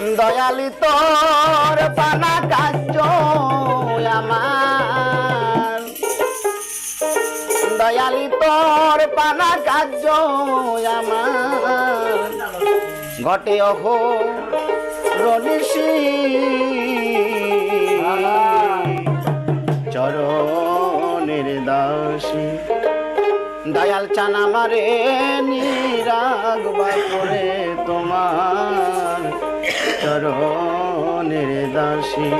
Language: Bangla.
দয়ালি তোর পানা কাজ আমার। দয়ালি তোর পানা কাজ আমার। ঘটে অহ রনিসি চরণের দাসী। দয়াল চানা মারে নিরাগবা করে তোমার। চরণের দাসী।